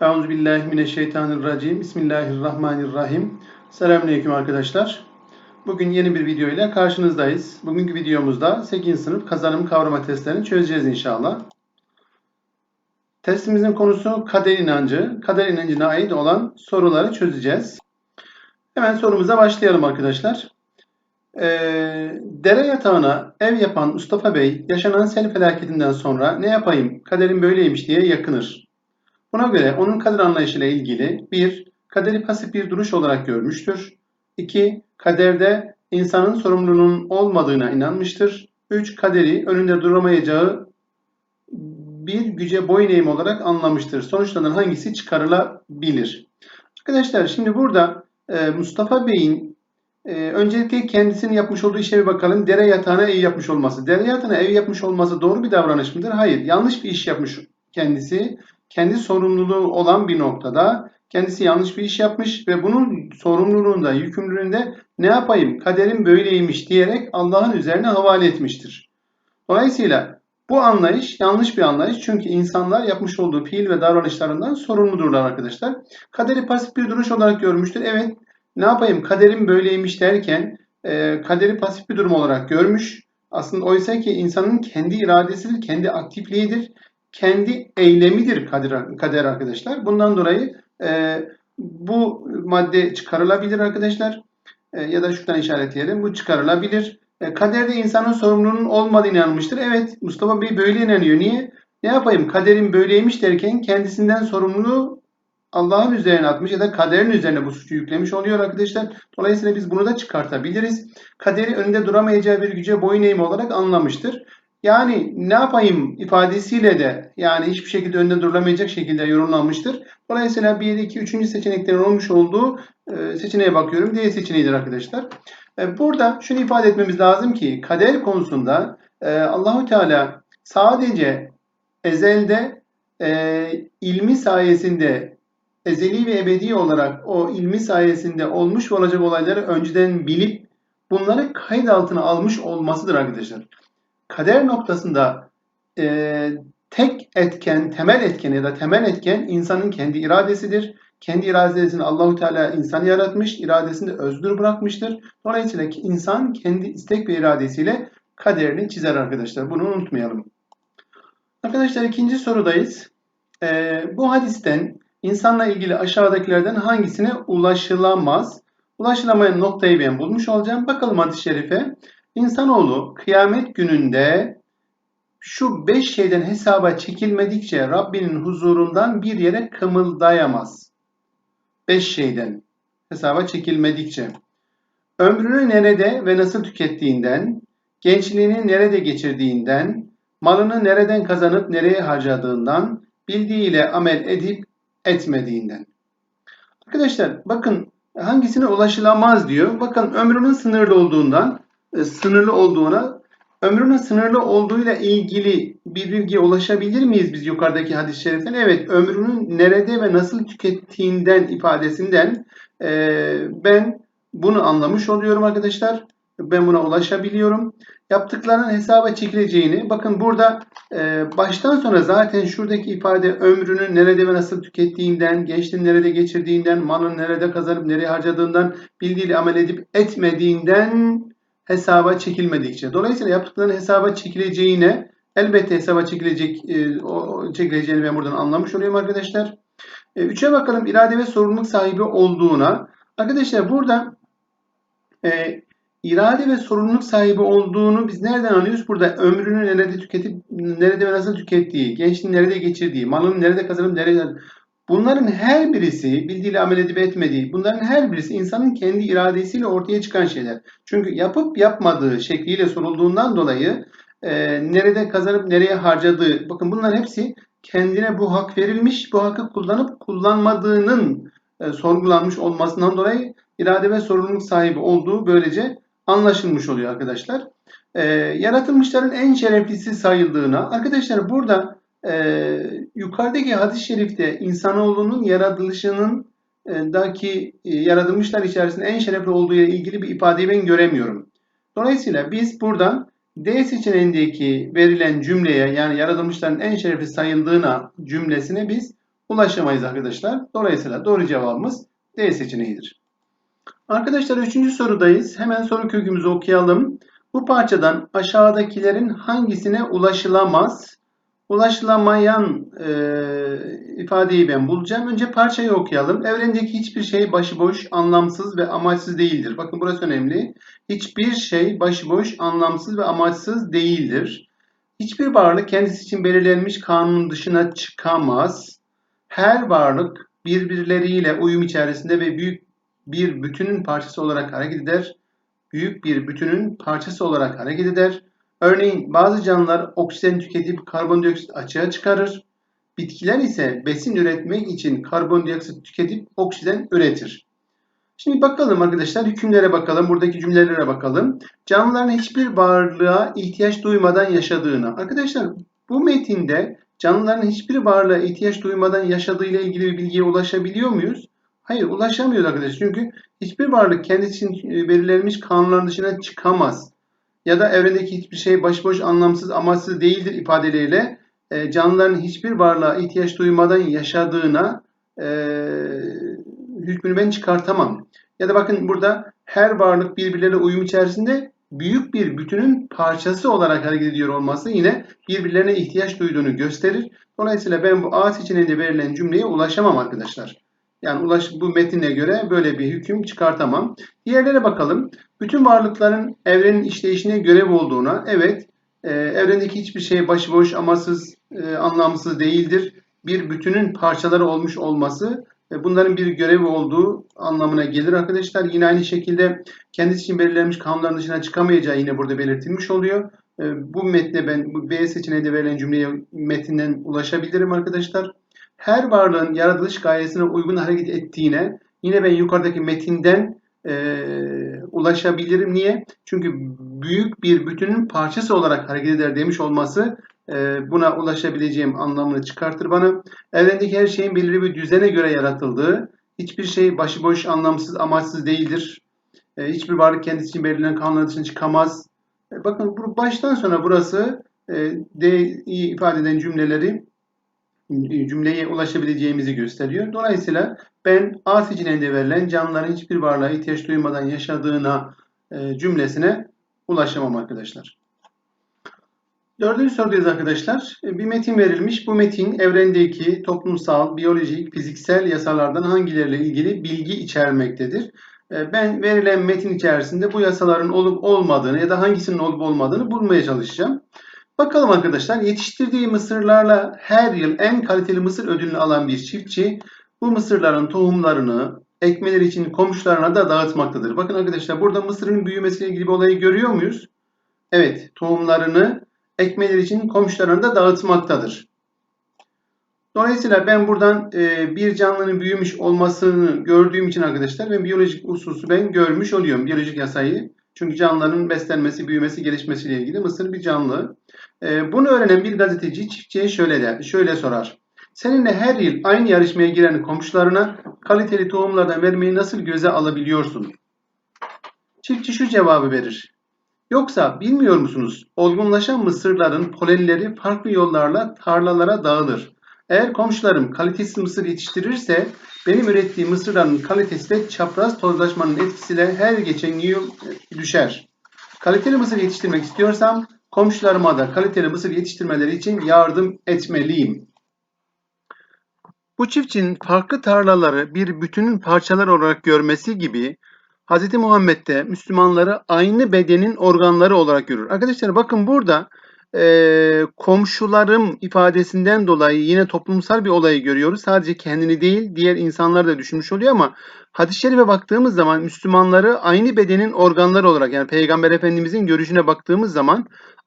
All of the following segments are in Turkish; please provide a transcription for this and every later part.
Euzu billahi mineşşeytanirracim. Bismillahirrahmanirrahim. Selamünaleyküm arkadaşlar. Bugün yeni bir video ile karşınızdayız. Bugünkü videomuzda 8. sınıf kazanım kavrama testlerini çözeceğiz inşallah. Testimizin konusu kader inancı. Kader inancına ait olan soruları çözeceğiz. Hemen sorumuza başlayalım arkadaşlar. Ee, dere yatağına ev yapan Mustafa Bey yaşanan sel felaketinden sonra ne yapayım kaderim böyleymiş diye yakınır. Buna göre onun kader anlayışıyla ilgili 1. Kaderi pasif bir duruş olarak görmüştür. 2. Kaderde insanın sorumluluğunun olmadığına inanmıştır. 3. Kaderi önünde duramayacağı bir güce boyun eğim olarak anlamıştır. Sonuçlardan hangisi çıkarılabilir? Arkadaşlar şimdi burada e, Mustafa Bey'in e, öncelikle kendisinin yapmış olduğu işe bir bakalım. Dere yatağına ev yapmış olması. Dere yatağına ev yapmış olması doğru bir davranış mıdır? Hayır. Yanlış bir iş yapmış kendisi. Kendi sorumluluğu olan bir noktada kendisi yanlış bir iş yapmış ve bunun sorumluluğunda, yükümlülüğünde ne yapayım, kaderim böyleymiş diyerek Allah'ın üzerine havale etmiştir. Dolayısıyla bu anlayış yanlış bir anlayış çünkü insanlar yapmış olduğu fiil ve davranışlarından sorumludurlar arkadaşlar. Kaderi pasif bir duruş olarak görmüştür. Evet ne yapayım kaderim böyleymiş derken e, kaderi pasif bir durum olarak görmüş. Aslında oysa ki insanın kendi iradesidir, kendi aktifliğidir, kendi eylemidir kader, kader arkadaşlar. Bundan dolayı e, bu madde çıkarılabilir arkadaşlar. E, ya da şuradan işaretleyelim. Bu çıkarılabilir. E, kaderde insanın sorumluluğunun olmadığını inanmıştır. Evet Mustafa Bey böyle inanıyor. Niye? Ne yapayım kaderim böyleymiş derken kendisinden sorumluluğu Allah'ın üzerine atmış ya da kaderin üzerine bu suçu yüklemiş oluyor arkadaşlar. Dolayısıyla biz bunu da çıkartabiliriz. Kaderi önünde duramayacağı bir güce boyun eğimi olarak anlamıştır. Yani ne yapayım ifadesiyle de yani hiçbir şekilde önünde durulamayacak şekilde yorumlanmıştır. Dolayısıyla 1, 2, 3. seçeneklerin olmuş olduğu e, seçeneğe bakıyorum. D seçeneğidir arkadaşlar. E, burada şunu ifade etmemiz lazım ki kader konusunda e, Allahu Teala sadece ezelde ilmi sayesinde ezeli ve ebedi olarak o ilmi sayesinde olmuş olacak olayları önceden bilip bunları kayıt altına almış olmasıdır arkadaşlar. Kader noktasında e, tek etken, temel etken ya da temel etken insanın kendi iradesidir. Kendi iradesini Allahu Teala insanı yaratmış, iradesini de özgür bırakmıştır. Dolayısıyla insan kendi istek ve iradesiyle kaderini çizer arkadaşlar. Bunu unutmayalım. Arkadaşlar ikinci sorudayız. Ee, bu hadisten insanla ilgili aşağıdakilerden hangisine ulaşılamaz? Ulaşılamayan noktayı ben bulmuş olacağım. Bakalım hadis-i şerife. İnsanoğlu kıyamet gününde şu beş şeyden hesaba çekilmedikçe Rabbinin huzurundan bir yere kımıldayamaz. Beş şeyden hesaba çekilmedikçe. Ömrünü nerede ve nasıl tükettiğinden, gençliğini nerede geçirdiğinden, malını nereden kazanıp nereye harcadığından, bildiğiyle amel edip etmediğinden. Arkadaşlar bakın hangisine ulaşılamaz diyor. Bakın ömrünün sınırlı olduğundan, sınırlı olduğuna, ömrünün sınırlı olduğuyla ilgili bir bilgiye ulaşabilir miyiz biz yukarıdaki hadis-i şeriften? Evet, ömrünün nerede ve nasıl tükettiğinden ifadesinden e, ben bunu anlamış oluyorum arkadaşlar. Ben buna ulaşabiliyorum. Yaptıklarının hesaba çekileceğini, bakın burada e, baştan sonra zaten şuradaki ifade ömrünün nerede ve nasıl tükettiğinden, gençliğini nerede geçirdiğinden, malın nerede kazanıp nereye harcadığından, bildiğiyle amel edip etmediğinden hesaba çekilmedikçe. Dolayısıyla yaptıklarının hesaba çekileceğine elbette hesaba çekilecek e, o, çekileceğini ben buradan anlamış oluyorum arkadaşlar. E, üçe bakalım irade ve sorumluluk sahibi olduğuna. Arkadaşlar burada e, irade ve sorumluluk sahibi olduğunu biz nereden anlıyoruz? Burada ömrünü nerede tüketip nerede ve nasıl tükettiği, gençliğini nerede geçirdiği, malını nerede kazanıp nerede Bunların her birisi bildiğiyle amel edip etmediği, bunların her birisi insanın kendi iradesiyle ortaya çıkan şeyler. Çünkü yapıp yapmadığı şekliyle sorulduğundan dolayı e, nerede kazanıp nereye harcadığı, bakın bunların hepsi kendine bu hak verilmiş, bu hakkı kullanıp kullanmadığının e, sorgulanmış olmasından dolayı irade ve sorumluluk sahibi olduğu böylece anlaşılmış oluyor arkadaşlar. E, yaratılmışların en şereflisi sayıldığına, arkadaşlar burada e, yukarıdaki hadis-i şerifte insanoğlunun yaratılışının e, daki e, yaratılmışlar içerisinde en şerefli olduğu ile ilgili bir ifadeyi ben göremiyorum. Dolayısıyla biz buradan D seçeneğindeki verilen cümleye yani yaratılmışların en şerefli sayıldığına cümlesine biz ulaşamayız arkadaşlar. Dolayısıyla doğru cevabımız D seçeneğidir. Arkadaşlar üçüncü sorudayız. Hemen soru kökümüzü okuyalım. Bu parçadan aşağıdakilerin hangisine ulaşılamaz? Ulaşılamayan e, ifadeyi ben bulacağım. Önce parçayı okuyalım. Evrendeki hiçbir şey başıboş, anlamsız ve amaçsız değildir. Bakın burası önemli. Hiçbir şey başıboş, anlamsız ve amaçsız değildir. Hiçbir varlık kendisi için belirlenmiş kanunun dışına çıkamaz. Her varlık birbirleriyle uyum içerisinde ve büyük bir bütünün parçası olarak hareket eder. Büyük bir bütünün parçası olarak hareket eder. Örneğin bazı canlılar oksijen tüketip karbondioksit açığa çıkarır. Bitkiler ise besin üretmek için karbondioksit tüketip oksijen üretir. Şimdi bakalım arkadaşlar hükümlere bakalım. Buradaki cümlelere bakalım. Canlıların hiçbir varlığa ihtiyaç duymadan yaşadığını. Arkadaşlar bu metinde canlıların hiçbir varlığa ihtiyaç duymadan yaşadığıyla ilgili bir bilgiye ulaşabiliyor muyuz? Hayır ulaşamıyoruz arkadaşlar. Çünkü hiçbir varlık kendisi için belirlenmiş kanunların dışına çıkamaz. Ya da evrendeki hiçbir şey başboş, anlamsız, amaçsız değildir ifadeleriyle e, canlıların hiçbir varlığa ihtiyaç duymadan yaşadığına e, hükmünü ben çıkartamam. Ya da bakın burada her varlık birbirleriyle uyum içerisinde büyük bir bütünün parçası olarak hareket ediyor olması yine birbirlerine ihtiyaç duyduğunu gösterir. Dolayısıyla ben bu A seçeneğinde verilen cümleye ulaşamam arkadaşlar. Yani ulaş, bu metine göre böyle bir hüküm çıkartamam. Diğerlere bakalım. Bütün varlıkların evrenin işleyişine görev olduğuna, evet e, evrendeki hiçbir şey başıboş, amasız, e, anlamsız değildir. Bir bütünün parçaları olmuş olması e, bunların bir görevi olduğu anlamına gelir arkadaşlar. Yine aynı şekilde kendisi için belirlenmiş kanunların dışına çıkamayacağı yine burada belirtilmiş oluyor. E, bu metne ben bu B seçeneğinde verilen cümleye metinden ulaşabilirim arkadaşlar her varlığın yaratılış gayesine uygun hareket ettiğine yine ben yukarıdaki metinden e, ulaşabilirim. Niye? Çünkü büyük bir bütünün parçası olarak hareket eder demiş olması e, buna ulaşabileceğim anlamını çıkartır bana. Evrendeki her şeyin belirli bir düzene göre yaratıldığı, hiçbir şey başıboş, anlamsız, amaçsız değildir. E, hiçbir varlık kendisi için belirlenen kanunlar dışına çıkamaz. E, bakın bu baştan sona burası e, D ifade eden cümleleri cümleye ulaşabileceğimizi gösteriyor. Dolayısıyla ben A seçeneğinde verilen canlıların hiçbir varlığa ihtiyaç duymadan yaşadığına e, cümlesine ulaşamam arkadaşlar. Dördüncü sorudayız arkadaşlar. E, bir metin verilmiş. Bu metin evrendeki toplumsal, biyolojik, fiziksel yasalardan hangileriyle ilgili bilgi içermektedir. E, ben verilen metin içerisinde bu yasaların olup olmadığını ya da hangisinin olup olmadığını bulmaya çalışacağım. Bakalım arkadaşlar yetiştirdiği mısırlarla her yıl en kaliteli mısır ödülünü alan bir çiftçi bu mısırların tohumlarını ekmeleri için komşularına da dağıtmaktadır. Bakın arkadaşlar burada mısırın büyümesiyle ilgili bir olayı görüyor muyuz? Evet tohumlarını ekmeleri için komşularına da dağıtmaktadır. Dolayısıyla ben buradan e, bir canlının büyümüş olmasını gördüğüm için arkadaşlar ben biyolojik hususu ben görmüş oluyorum. Biyolojik yasayı. Çünkü canlıların beslenmesi, büyümesi, gelişmesiyle ilgili mısır bir canlı. E, bunu öğrenen bir gazeteci çiftçiye şöyle der, şöyle sorar. Seninle her yıl aynı yarışmaya giren komşularına kaliteli tohumlardan vermeyi nasıl göze alabiliyorsun? Çiftçi şu cevabı verir. Yoksa bilmiyor musunuz? Olgunlaşan mısırların polenleri farklı yollarla tarlalara dağılır. Eğer komşularım kalitesiz mısır yetiştirirse benim ürettiğim mısırların kalitesi de çapraz tozlaşmanın etkisiyle her geçen yıl düşer. Kaliteli mısır yetiştirmek istiyorsam komşularıma da kaliteli mısır yetiştirmeleri için yardım etmeliyim. Bu çiftçinin farklı tarlaları bir bütünün parçaları olarak görmesi gibi Hz. Muhammed de Müslümanları aynı bedenin organları olarak görür. Arkadaşlar bakın burada e, komşularım ifadesinden dolayı yine toplumsal bir olayı görüyoruz. Sadece kendini değil diğer insanları da düşünmüş oluyor ama hadis-i şerife baktığımız zaman Müslümanları aynı bedenin organları olarak yani Peygamber Efendimizin görüşüne baktığımız zaman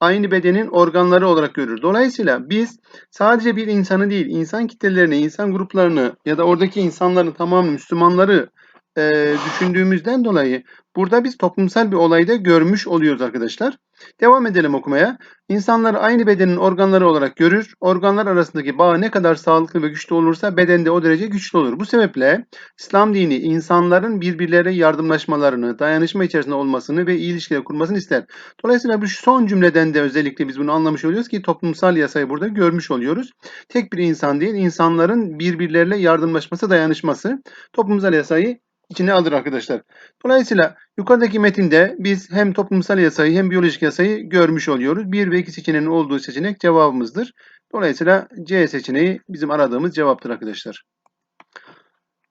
aynı bedenin organları olarak görür. Dolayısıyla biz sadece bir insanı değil, insan kitlelerini, insan gruplarını ya da oradaki insanların tamamı Müslümanları e, düşündüğümüzden dolayı burada biz toplumsal bir olayı da görmüş oluyoruz arkadaşlar. Devam edelim okumaya. İnsanlar aynı bedenin organları olarak görür. Organlar arasındaki bağ ne kadar sağlıklı ve güçlü olursa bedende o derece güçlü olur. Bu sebeple İslam dini insanların birbirleriyle yardımlaşmalarını, dayanışma içerisinde olmasını ve ilişkiler kurmasını ister. Dolayısıyla bu son cümleden de özellikle biz bunu anlamış oluyoruz ki toplumsal yasayı burada görmüş oluyoruz. Tek bir insan değil, insanların birbirleriyle yardımlaşması, dayanışması toplumsal yasayı içine alır arkadaşlar. Dolayısıyla yukarıdaki metinde biz hem toplumsal yasayı hem biyolojik yasayı görmüş oluyoruz. 1 ve 2 seçeneğinin olduğu seçenek cevabımızdır. Dolayısıyla C seçeneği bizim aradığımız cevaptır arkadaşlar.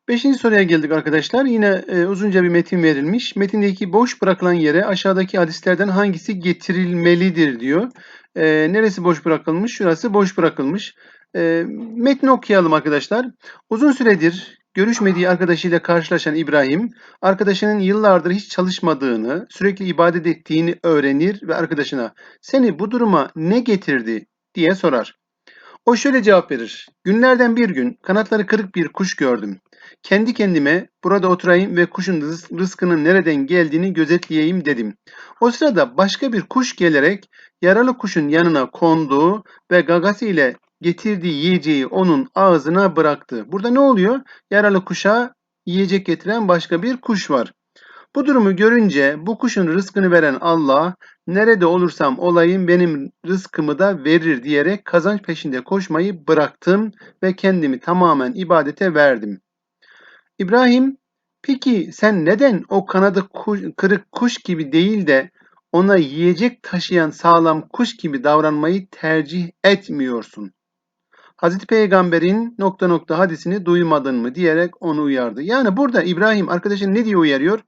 Beşinci soruya geldik arkadaşlar. Yine e, uzunca bir metin verilmiş. Metindeki boş bırakılan yere aşağıdaki hadislerden hangisi getirilmelidir diyor. E, neresi boş bırakılmış? Şurası boş bırakılmış. E, metni okuyalım arkadaşlar. Uzun süredir görüşmediği arkadaşıyla karşılaşan İbrahim, arkadaşının yıllardır hiç çalışmadığını, sürekli ibadet ettiğini öğrenir ve arkadaşına "Seni bu duruma ne getirdi?" diye sorar. O şöyle cevap verir. Günlerden bir gün kanatları kırık bir kuş gördüm. Kendi kendime burada oturayım ve kuşun rız- rızkının nereden geldiğini gözetleyeyim dedim. O sırada başka bir kuş gelerek yaralı kuşun yanına kondu ve gagası ile getirdiği yiyeceği onun ağzına bıraktı. Burada ne oluyor? Yaralı kuşa yiyecek getiren başka bir kuş var. Bu durumu görünce bu kuşun rızkını veren Allah nerede olursam olayım benim rızkımı da verir diyerek kazanç peşinde koşmayı bıraktım ve kendimi tamamen ibadete verdim. İbrahim, peki sen neden o kanadı kuş, kırık kuş gibi değil de ona yiyecek taşıyan sağlam kuş gibi davranmayı tercih etmiyorsun? Hazreti Peygamber'in nokta nokta hadisini duymadın mı diyerek onu uyardı. Yani burada İbrahim arkadaşın ne diye uyarıyor?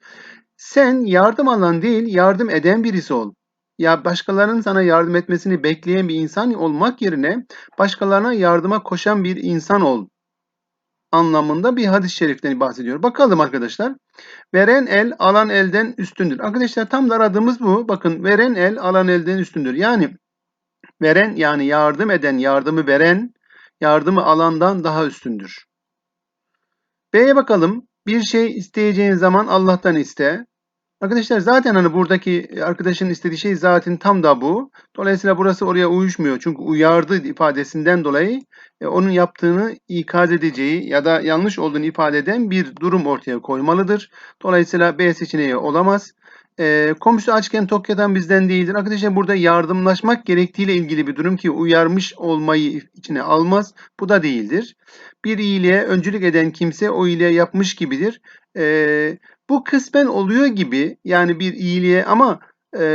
Sen yardım alan değil, yardım eden birisi ol. Ya başkalarının sana yardım etmesini bekleyen bir insan olmak yerine başkalarına yardıma koşan bir insan ol anlamında bir hadis-i şeriften bahsediyor. Bakalım arkadaşlar. Veren el alan elden üstündür. Arkadaşlar tam da aradığımız bu. Bakın veren el alan elden üstündür. Yani veren yani yardım eden, yardımı veren yardımı alandan daha üstündür. B'ye bakalım. Bir şey isteyeceğin zaman Allah'tan iste. Arkadaşlar zaten hani buradaki arkadaşın istediği şey zaten tam da bu. Dolayısıyla burası oraya uyuşmuyor. Çünkü uyardı ifadesinden dolayı e, onun yaptığını ikaz edeceği ya da yanlış olduğunu ifade eden bir durum ortaya koymalıdır. Dolayısıyla B seçeneği olamaz. E, komşu açken tok bizden değildir. Arkadaşlar burada yardımlaşmak gerektiğiyle ilgili bir durum ki uyarmış olmayı içine almaz. Bu da değildir. Bir iyiliğe öncülük eden kimse o iyiliğe yapmış gibidir. E, bu kısmen oluyor gibi yani bir iyiliğe ama e,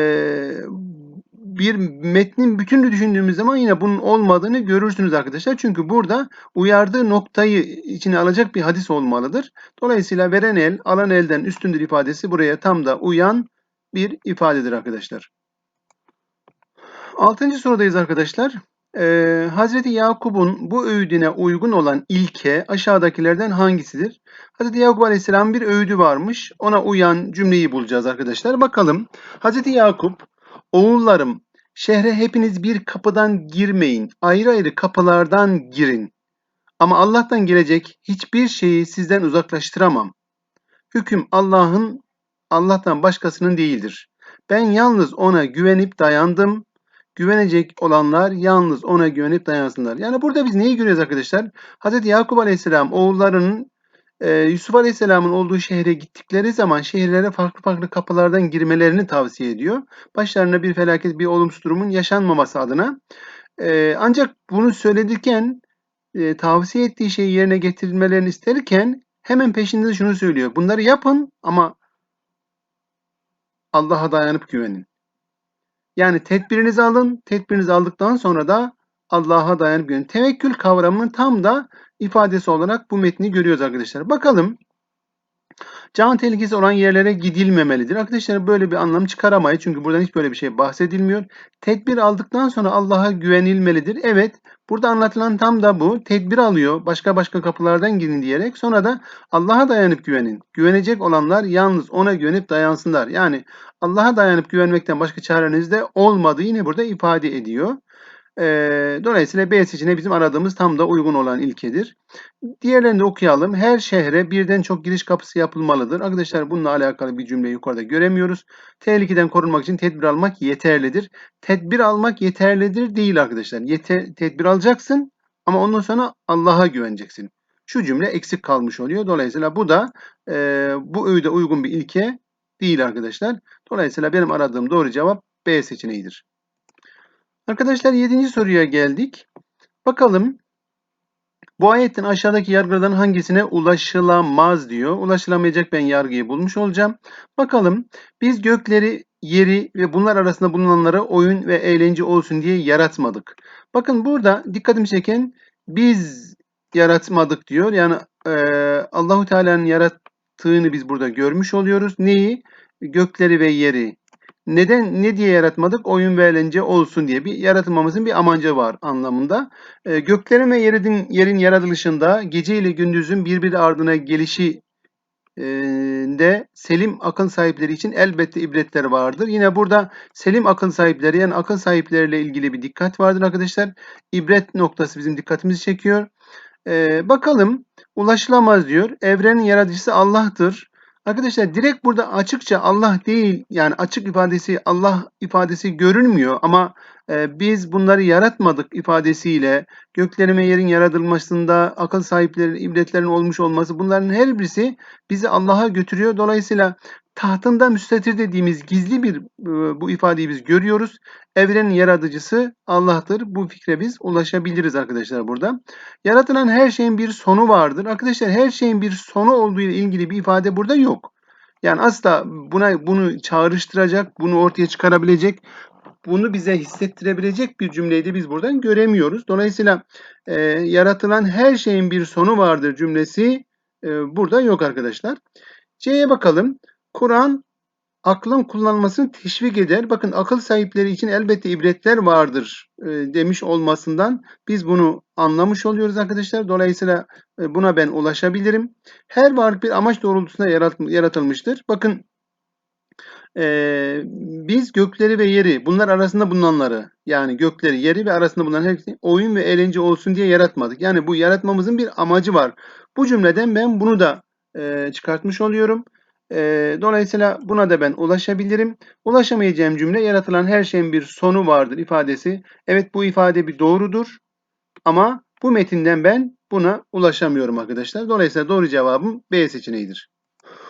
bir metnin bütününü düşündüğümüz zaman yine bunun olmadığını görürsünüz arkadaşlar. Çünkü burada uyardığı noktayı içine alacak bir hadis olmalıdır. Dolayısıyla veren el alan elden üstündür ifadesi buraya tam da uyan bir ifadedir arkadaşlar. Altıncı sorudayız arkadaşlar. Ee, Hazreti Yakup'un bu öğüdüne uygun olan ilke aşağıdakilerden hangisidir? Hazreti Yakup Aleyhisselam bir öğüdü varmış. Ona uyan cümleyi bulacağız arkadaşlar. Bakalım. Hazreti Yakup, oğullarım şehre hepiniz bir kapıdan girmeyin. Ayrı ayrı kapılardan girin. Ama Allah'tan gelecek hiçbir şeyi sizden uzaklaştıramam. Hüküm Allah'ın, Allah'tan başkasının değildir. Ben yalnız ona güvenip dayandım güvenecek olanlar yalnız ona güvenip dayansınlar. Yani burada biz neyi görüyoruz arkadaşlar? Hz. Yakup Aleyhisselam oğullarının e, Yusuf Aleyhisselam'ın olduğu şehre gittikleri zaman şehirlere farklı farklı kapılardan girmelerini tavsiye ediyor. Başlarına bir felaket, bir olumsuz durumun yaşanmaması adına. E, ancak bunu söyledirken e, tavsiye ettiği şeyi yerine getirilmelerini isterken hemen peşinde şunu söylüyor. Bunları yapın ama Allah'a dayanıp güvenin. Yani tedbirinizi alın. Tedbirinizi aldıktan sonra da Allah'a dayanıp güvenin. Tevekkül kavramının tam da ifadesi olarak bu metni görüyoruz arkadaşlar. Bakalım. Can tehlikesi olan yerlere gidilmemelidir. Arkadaşlar böyle bir anlam çıkaramayız. Çünkü buradan hiç böyle bir şey bahsedilmiyor. Tedbir aldıktan sonra Allah'a güvenilmelidir. Evet burada anlatılan tam da bu. Tedbir alıyor. Başka başka kapılardan gidin diyerek. Sonra da Allah'a dayanıp güvenin. Güvenecek olanlar yalnız ona güvenip dayansınlar. Yani Allah'a dayanıp güvenmekten başka çareniz de olmadığı yine burada ifade ediyor. Ee, dolayısıyla B seçeneği bizim aradığımız tam da uygun olan ilkedir. Diğerlerini de okuyalım. Her şehre birden çok giriş kapısı yapılmalıdır. Arkadaşlar bununla alakalı bir cümle yukarıda göremiyoruz. Tehlikeden korunmak için tedbir almak yeterlidir. Tedbir almak yeterlidir değil arkadaşlar. Yeter, tedbir alacaksın ama ondan sonra Allah'a güveneceksin. Şu cümle eksik kalmış oluyor. Dolayısıyla bu da e, bu öğüde uygun bir ilke değil arkadaşlar. Dolayısıyla benim aradığım doğru cevap B seçeneğidir. Arkadaşlar 7. soruya geldik. Bakalım bu ayetin aşağıdaki yargılardan hangisine ulaşılamaz diyor. Ulaşılamayacak ben yargıyı bulmuş olacağım. Bakalım biz gökleri, yeri ve bunlar arasında bulunanları oyun ve eğlence olsun diye yaratmadık. Bakın burada dikkatimi çeken biz yaratmadık diyor. Yani e, Allahu Teala'nın yarattığını biz burada görmüş oluyoruz. Neyi? Gökleri ve yeri. Neden ne diye yaratmadık? Oyun ve eğlence olsun diye bir yaratılmamızın bir amacı var anlamında. E, göklerin ve yerin, yerin yaratılışında gece ile gündüzün birbiri ardına gelişi e, de selim akıl sahipleri için elbette ibretler vardır. Yine burada selim akıl sahipleri yani akıl sahipleriyle ilgili bir dikkat vardır arkadaşlar. İbret noktası bizim dikkatimizi çekiyor. E, bakalım ulaşılamaz diyor. Evrenin yaratıcısı Allah'tır. Arkadaşlar direkt burada açıkça Allah değil yani açık ifadesi Allah ifadesi görünmüyor ama e, biz bunları yaratmadık ifadesiyle göklerin ve yerin yaratılmasında akıl sahipleri ibretlerin olmuş olması bunların her birisi bizi Allah'a götürüyor. Dolayısıyla tahtında müstetir dediğimiz gizli bir e, bu ifadeyi biz görüyoruz. Evrenin yaratıcısı Allah'tır. Bu fikre biz ulaşabiliriz arkadaşlar burada. Yaratılan her şeyin bir sonu vardır. Arkadaşlar her şeyin bir sonu olduğu ile ilgili bir ifade burada yok. Yani asla buna bunu çağrıştıracak, bunu ortaya çıkarabilecek, bunu bize hissettirebilecek bir cümleyi de biz buradan göremiyoruz. Dolayısıyla e, yaratılan her şeyin bir sonu vardır cümlesi e, burada yok arkadaşlar. C'ye bakalım. Kur'an aklın kullanılmasını teşvik eder. Bakın akıl sahipleri için elbette ibretler vardır e, demiş olmasından biz bunu anlamış oluyoruz arkadaşlar. Dolayısıyla e, buna ben ulaşabilirim. Her varlık bir amaç doğrultusunda yarat, yaratılmıştır. Bakın e, biz gökleri ve yeri bunlar arasında bulunanları yani gökleri, yeri ve arasında bulunan her oyun ve eğlence olsun diye yaratmadık. Yani bu yaratmamızın bir amacı var. Bu cümleden ben bunu da e, çıkartmış oluyorum. E, dolayısıyla buna da ben ulaşabilirim. Ulaşamayacağım cümle yaratılan her şeyin bir sonu vardır ifadesi. Evet bu ifade bir doğrudur. Ama bu metinden ben buna ulaşamıyorum arkadaşlar. Dolayısıyla doğru cevabım B seçeneğidir.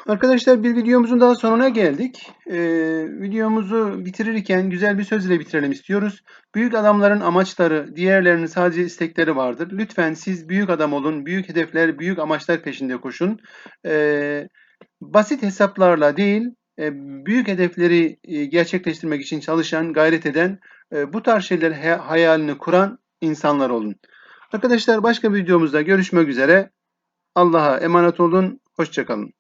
Arkadaşlar bir videomuzun daha sonuna geldik. Ee, videomuzu bitirirken güzel bir söz ile bitirelim istiyoruz. Büyük adamların amaçları, diğerlerinin sadece istekleri vardır. Lütfen siz büyük adam olun, büyük hedefler, büyük amaçlar peşinde koşun. Ee, basit hesaplarla değil, e, büyük hedefleri e, gerçekleştirmek için çalışan, gayret eden, e, bu tarz şeyler hayalini kuran insanlar olun. Arkadaşlar başka bir videomuzda görüşmek üzere. Allah'a emanet olun. Hoşçakalın.